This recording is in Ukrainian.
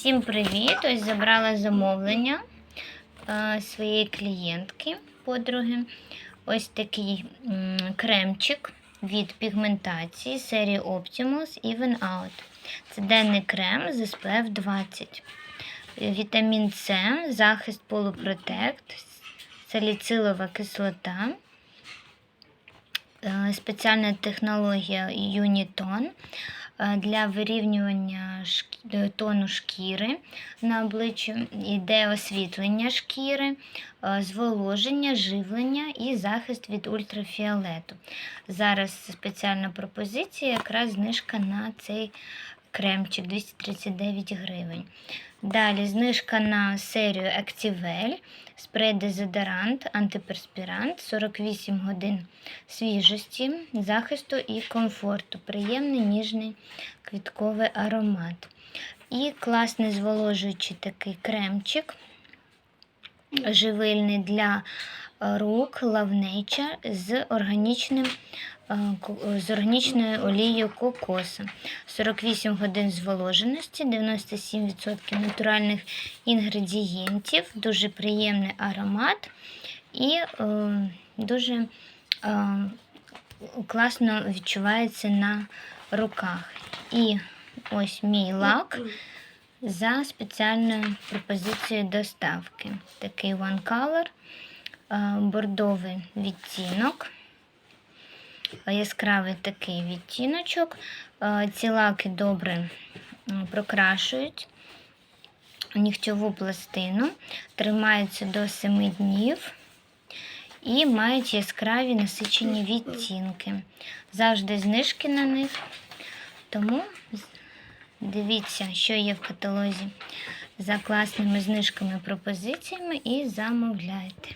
Всім привіт! Ось забрала замовлення е, своєї клієнтки, подруги. Ось такий кремчик від пігментації серії Optimus Even Out. Це денний крем з SPF 20. Вітамін С, захист полупротект, саліцилова кислота, спеціальна технологія Uniton е, для вирівнювання е, тону шкіри на обличчі. Йде освітлення шкіри, е, зволоження, живлення і захист від ультрафіолету. Зараз спеціальна пропозиція, якраз знижка на цей кремчик 239 гривень. Далі знижка на серію Activel, спрей дезодорант, антиперспірант, 48 годин свіжості, захисту і комфорту. Приємний ніжний квітковий аромат. І класний зволожуючий такий кремчик, живильний для рук Nature з органічним. е, З органічною олією кокоса. 48 годин зволоженості, 97% натуральних інгредієнтів, дуже приємний аромат і е, дуже е, класно відчувається на руках. І ось мій лак за спеціальною пропозицією доставки. Такий One Color, бордовий відтінок. Яскравий такий відтіночок. Ці лаки добре прокрашують нігтьову пластину, тримаються до 7 днів і мають яскраві насичені відтінки. Завжди знижки на них. Тому дивіться, що є в каталозі за класними знижками пропозиціями і замовляйте.